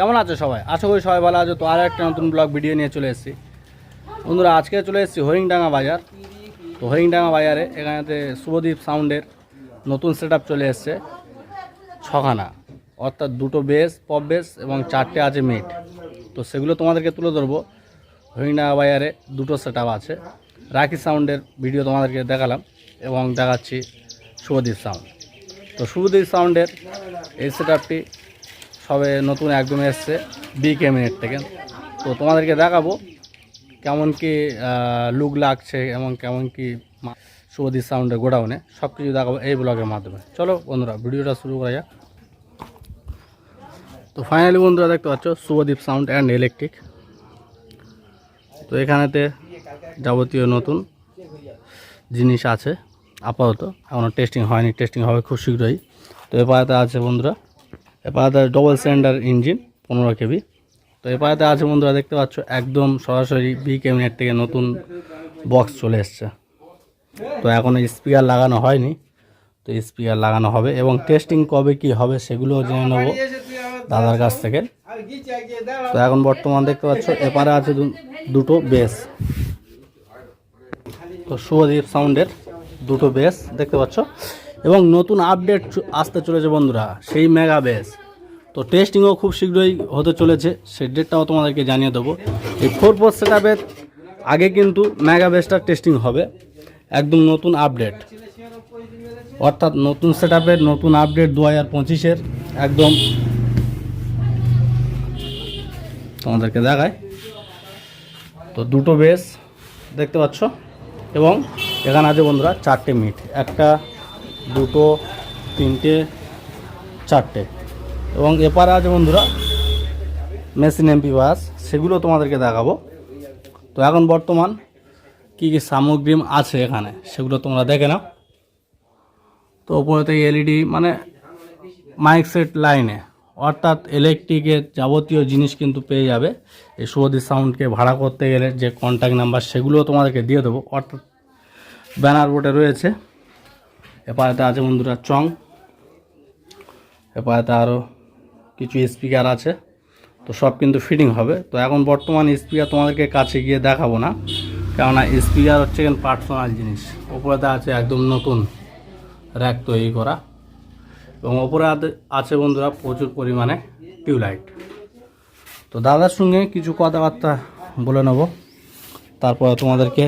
কেমন আছো সবাই? আশা করি সবাই ভালো আছো। তো আর একটা নতুন ব্লগ ভিডিও নিয়ে চলে এসেছি। বন্ধুরা, আজকে চলে এসেছি হরিংডাঙ্গা বাজার। তো হরিংডাঙ্গা বাজারে এখানেতে শুভদীপ সাউন্ডের নতুন সেট চলে এসছে। ছখানা। অর্থাৎ দুটো বেস, পপ বেস এবং চারটে আছে মিট তো সেগুলো তোমাদেরকে তুলে ধরবো। হরিংডাঙ্গা বাজারে দুটো সেট আছে। রাখি সাউন্ডের ভিডিও তোমাদেরকে দেখালাম এবং দেখাচ্ছি শুভদীপ সাউন্ড। তো শুভদীপ সাউন্ডের এই সেট সবে নতুন একদম এসছে বি ক্যাবিনেট থেকে। তো তোমাদেরকে দেখাবো কেমন কি লুক লাগছে এবং কেমন কি শুভদীপ সাউন্ডের গোডাউনে। সব কিছু দেখাবো এই ব্লগের মাধ্যমে। চলো বন্ধুরা, ভিডিওটা শুরু করা যাক। তো ফাইনালি বন্ধুরা, দেখতে পাচ্ছ শুভদীপ সাউন্ড অ্যান্ড ইলেকট্রিক তো এখানেতে যাবতীয় নতুন জিনিস আছে, আপাতত। এখনও টেস্টিং হয়নি টেস্টিং হবে খুব শীঘ্রই। তো এ পাড়াতে আছে বন্ধুরা এ পাড়াতে ডবল সিলিন্ডার ইঞ্জিন পনেরো কেবি। তো এ পাড়াতে আছে বন্ধুরা, দেখতে পাচ্ছ, একদম সরাসরি বি ক্যাবিনেট থেকে নতুন বক্স চলে এসছে। তো এখনও স্পিকার লাগানো হয়নি। তো স্পিকার লাগানো হবে এবং টেস্টিং কবে কি হবে সেগুলোও জেনে নেব দাদার কাছ থেকে। তো এখন বর্তমান দেখতে পাচ্ছ, এপারে আছে দুটো বেস তো শুভদীপ সাউন্ডের দুটো বেস দেখতে পাচ্ছ? এবং নতুন আপডেট আসতে চলেছে বন্ধুরা, সেই মেগা বেস তো টেস্টিংও খুব শীঘ্রই হতে চলেছে, সেই ডেটটাও তোমাদেরকে জানিয়ে দেবো। এই ফোর ফোর সেট আগে কিন্তু মেগা বেসটার টেস্টিং হবে, একদম নতুন আপডেট অর্থাৎ নতুন সেট নতুন আপডেট দু হাজার পঁচিশের, একদম তোমাদেরকে দেখায়। তো দুটো বেস দেখতে পাচ্ছ, এবং এখানে আছে বন্ধুরা চারটে মিট একটা দুটো, তিনটে, চারটে। এবং এপারে আছে বন্ধুরা, মেশিন এমপি বাস, সেগুলো তোমাদেরকে দেখাবো। তো এখন বর্তমান কি কি সামগ্রী আছে এখানে, সেগুলো তোমরা দেখে নাও। তো ওপরেতে এলইডি মানে মাইক সেট লাইনে অর্থাৎ ইলেকট্রিকের যাবতীয় জিনিস কিন্তু পেয়ে যাবে। এই সুবধি সাউন্ডকে ভাড়া করতে গেলে যে কন্ট্যাক্ট নাম্বার সেগুলোও তোমাদেরকে দিয়ে দেবো। অর্থাৎ ব্যানার বোর্ডে রয়েছে। এপারেতে আছে বন্ধুরা চং। এপারেতে আরও কিছু স্পিকার আছে। তো সব কিন্তু ফিটিং হবে। তো এখন বর্তমান স্পিকার তোমাদেরকে কাছে গিয়ে দেখাবো না। কেননা স্পিকার হচ্ছে কিন্তু পার্সোনাল জিনিস। ওপরেতে আছে একদম নতুন র্যাক তৈরি করা। এবং ওপরে আছে বন্ধুরা প্রচুর পরিমাণে টিউবলাইট। তো দাদার সঙ্গে কিছু কথাবার্তা বলে নেব। তারপর তোমাদেরকে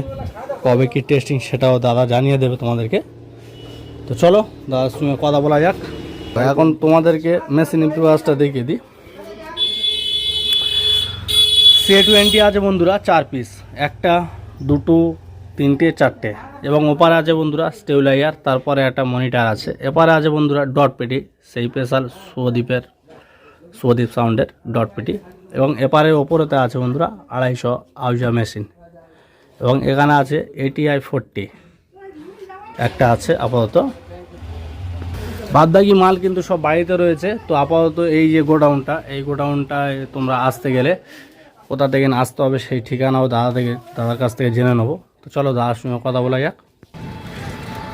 কবে কি টেস্টিং সেটাও দাদা জানিয়ে দেবে তোমাদেরকে। তো চলো দাদার সঙ্গে কথা বলা যাক। তো এখন তোমাদেরকে মেশিন ইম্পিভাসটা দেখিয়ে দিই। সি টোয়েন্টি আছে বন্ধুরা চার পিস একটা দুটো তিনটে চারটে। এবং ওপারে আছে বন্ধুরা স্টেবিলাইজার তারপরে একটা মনিটার আছে। এপারে আছে বন্ধুরা ডট পেটি সেই স্পেশাল সুদীপের সুদীপ সাউন্ডের ডট পেটি এবং এপারে ওপরেতে আছে বন্ধুরা আড়াইশো আউজা মেশিন এবং এখানে আছে এটিআই ফোরটি একটা আছে আপাতত। বাদবাকি মাল কিন্তু সব বাড়িতে রয়েছে। তো আপাতত এই যে গোডাউনটা এই গোডাউনটায় তোমরা আসতে গেলে কোথা থেকে আসতে হবে সেই ঠিকানাও দাদা থেকে দাদার কাছ থেকে জেনে নেব। তো চলো দাদার সঙ্গে কথা বলা যাক।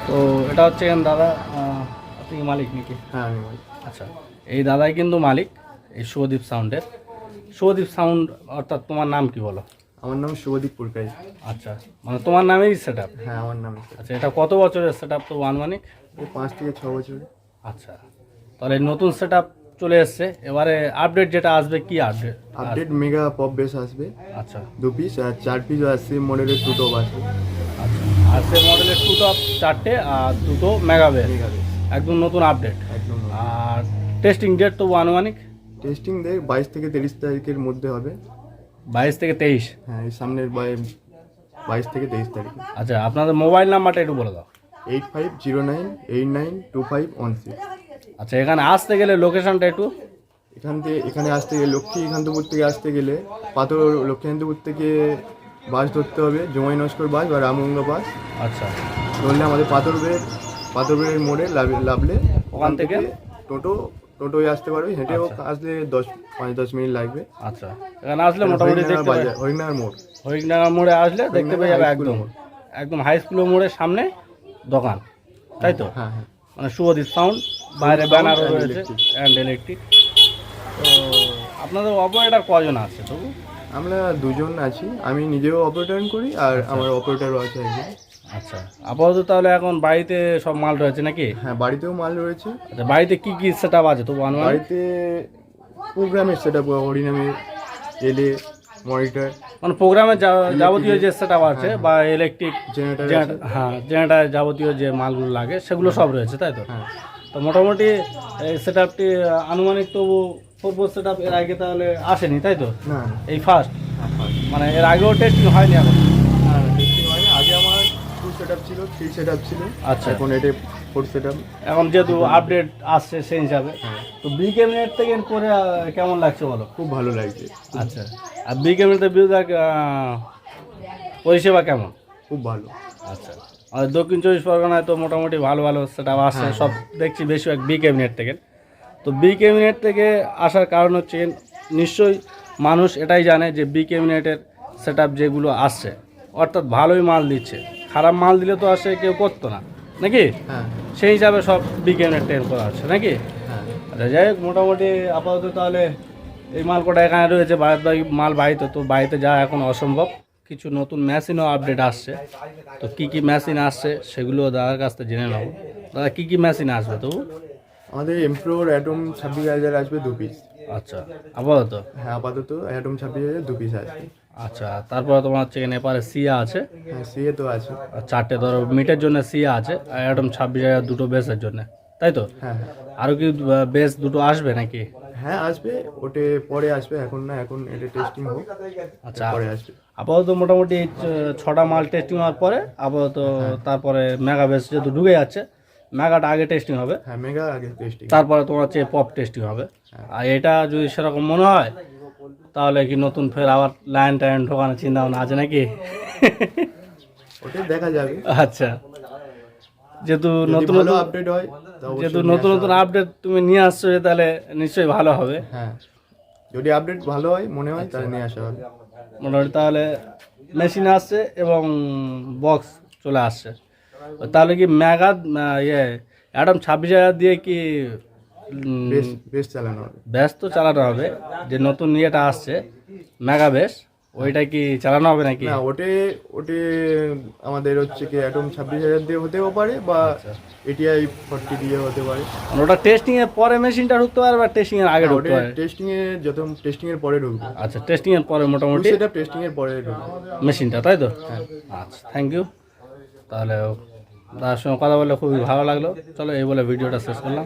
তো এটা হচ্ছে এখানে দাদা আপনি মালিক নাকি? হ্যাঁ আমি আচ্ছা এই দাদাই কিন্তু মালিক এই শুভদীপ সাউন্ডের। শুভদীপ সাউন্ড অর্থাৎ তোমার নাম কি বলো? আমার নাম শুভদীপ পুরকাই। আচ্ছা মানে তোমার নামেই সেট আপ হ্যাঁ আমার নাম আচ্ছা এটা কত বছরের সেট আপ তো আনুমানিক? এই পাঁচ থেকে ছ বছর আচ্ছা তাহলে নতুন সেট আপ চলে এসছে। এবারে আপডেট যেটা আসবে কি update update mega pop base আসবে। আচ্ছা। দু পিস আর চার পিস আসছে মডেলের দুটো আসবে আচ্ছা আর সে মডেলের টু টপ চারটে আর দুটো মেগা বেস একদম নতুন আপডেট একদম আর টেস্টিং ডেট তো আনুমানিক? টেস্টিং দেখ বাইশ থেকে তিরিশ তারিখের মধ্যে হবে। বাইশ থেকে তেইশ? হ্যাঁ এই সামনের বাই- বাইশ থেকে তেইশ তারিখ। আচ্ছা আপনাদের মোবাইল নাম্বারটা একটু বলে দাও। Eight five zero nine eight nine two five one six. আচ্ছা এখানে আসতে গেলে লোকেশনটা একটু? এখান থেকে এখানে আসতে গেলে লক্ষ্মী লক্ষ্মীকান্তপুর থেকে আসতে গেলে পাথর লক্ষ্মীকান্তপুর থেকে বাস ধরতে হবে জমাই নস্কর বাস বা রামগঙ্গা বাস। আচ্ছা। ধরলে আমাদের পাথরবের পাথরবের মোড়ে লাভ- লাভলে ওখান থেকে? টোটো টোটোয় আসতে পারবে হেঁটেও আসলে দশ পাঁচ দশ মিনিট লাগবে। আচ্ছা। এখানে আসলে মোটামুটি দেখতে পাই হরিণার মোড়। হরিকডাঙ্গা মোড়ে আসলে দেখতে পেয়ে যাবে একদম। একদম হাই স্কুলের মোড়ের সামনে দোকান তাই তো? হ্যাঁ হ্যাঁ। মানে শুভদীপ সাউন্ড বাইরে ব্যানারও রয়েছে অ্যান্ড ইলেকট্রিক তো আপনাদের অপারেটার কজন আছে তবু? আমরা দুজন আছি আমি নিজেও অপারেটর করি আর আমার অপারেটরও আছে একজন। আচ্ছা আপাতত তাহলে এখন বাড়িতে সব মাল রয়েছে নাকি? হ্যাঁ বাড়িতেও মাল রয়েছে। আচ্ছা বাড়িতে কি কি সেট আপ আছে তবু আনুমানিক? বাড়িতে প্রোগ্রামের সেট আপ হরিনামে এলে মনিটর মানে প্রোগ্রামের যাবতীয় যে সেট আছে বা ইলেকট্রিক জেনারেটার হ্যাঁ জেনারেটার যাবতীয় যে মালগুলো লাগে সেগুলো সব রয়েছে তাই তো? হ্যাঁ। তো মোটামুটি এই সেট আপটি আনুমানিক তবু ফোর সেট আপ এর আগে তাহলে আসেনি তাই তো? না এই ফার্স্ট মানে এর আগেও টেস্টিং হয়নি এখন না টেস্টিং হয়নি আগে আমার টু সেট আপ ছিল থ্রি সেট আপ ছিল। আচ্ছা। এখন এটা ফোর সেট আপ এখন যেহেতু আপডেট আসছে সেই হিসাবে হ্যাঁ। তো বি ক্যাবিনেট থেকে করে কেমন লাগছে বলো? খুব ভালো লাগছে। আচ্ছা। আর বি ক্যাবিনেটের বিরুদ্ধে পরিষেবা কেমন? খুব ভালো। আচ্ছা। আর দক্ষিণ চব্বিশ পরগনায় তো মোটামুটি ভালো ভালো সেটা আসছে। হ্যাঁ, সব দেখছি বেশিরভাগ বি ক্যাবিনেট থেকে। তো বি ক্যাবিনেট থেকে আসার কারণ হচ্ছে নিশ্চয়ই মানুষ এটাই জানে যে বি ক্যাবিনেটের সেট যেগুলো আসছে অর্থাৎ ভালোই মাল দিচ্ছে। খারাপ মাল দিলে তো আসে কেউ করতো না। নাকি? হ্যাঁ। সেই হিসাবে সব বিজ্ঞানের ট্রেন করা হচ্ছে নাকি? হ্যাঁ। আচ্ছা যাই হোক মোটামুটি আপাতত তাহলে এই মাল কটা এখানে রয়েছে মাল বাড়িতে তো বাড়িতে যাওয়া এখন অসম্ভব। কিছু নতুন মেশিনও আপডেট আসছে। তো কি কি মেশিন আসছে সেগুলো দাদার কাছ থেকে জেনে নেব। দাদা কী কী মেশিন আসবে তবু? আমাদের এমপ্রোর অ্যাটম ছাব্বিশ হাজার আসবে দু পিস আচ্ছা আপাতত? হ্যাঁ আপাতত অ্যাটম ছাব্বিশ হাজার দু পিস আসবে। আচ্ছা তারপরে তোমার হচ্ছে এপারে সিয়া আছে। হ্যাঁ সিএ তো আছে। আর চারটে ধরো মিটের জন্য সিয়া আছে আর একদম ছাব্বিশ হাজার দুটো বেসের জন্য। তাই তো? হ্যাঁ হ্যাঁ। আরও কি বেস দুটো আসবে নাকি? হ্যাঁ আসবে। ওটে পরে আসবে এখন না এখন এটা টেস্টিং হোক। আচ্ছা পরে আসবে। আপাতত মোটামুটি ছটা মাল টেস্টিং হওয়ার পরে আপাতত তারপরে মেগা বেস যেহেতু ঢুকে যাচ্ছে মেগাটা আগে টেস্টিং হবে। হ্যাঁ মেগা আগে টেস্টিং তারপরে তোমার হচ্ছে পপ টেস্টিং হবে। আর এটা যদি সেরকম মনে হয় তাহলে কি নতুন ফের আবার লাইন টাইন ঢোকানোর চিন্তা ভাবনা আছে নাকি? দেখা যাবে। আচ্ছা। যেহেতু নতুন নতুন আপডেট হয় যেহেতু নতুন নতুন আপডেট তুমি নিয়ে আসছো তাহলে নিশ্চয়ই ভালো হবে। হ্যাঁ। যদি আপডেট ভালো হয় মনে হয় তাহলে নিয়ে আসা হবে। মোটামুটি তাহলে মেশিন আসছে এবং বক্স চলে আসছে। তাহলে কি ম্যাগা ইয়ে অ্যাডাম ছাব্বিশ হাজার দিয়ে কি উম, বেশ বেশ চালানো হবে। ব্যাস তো চালানো হবে। যে নতুন ইয়েটা আসছে মেগা বেস ওইটা কি চালানো হবে নাকি? না ওটে ওটে আমাদের হচ্ছে কি অ্যাটম ছাব্বিশ হাজার দিয়ে হতেও পারে বা আচ্ছা। এটিআই ফর্টি দিয়ে হতে পারে। মানে ওটা টেস্টিং এর পরে মেশিনটা ঢুকতে পারে বা টেস্টিং এর আগে ঢুকতে পারে? টেস্টিং এ যত টেস্টিং এর পরে ঢুকবে। আচ্ছা টেস্টিং এর পরে মোটামুটি? সেটা টেস্টিং এর পরে ঢুকবে। মেশিনটা তাই তো? হ্যাঁ। আচ্ছা থ্যাংক ইউ তাহলে দাদার সঙ্গে কথা বলে খুবই ভালো লাগল। চলো এই বলে ভিডিওটা শেষ করলাম।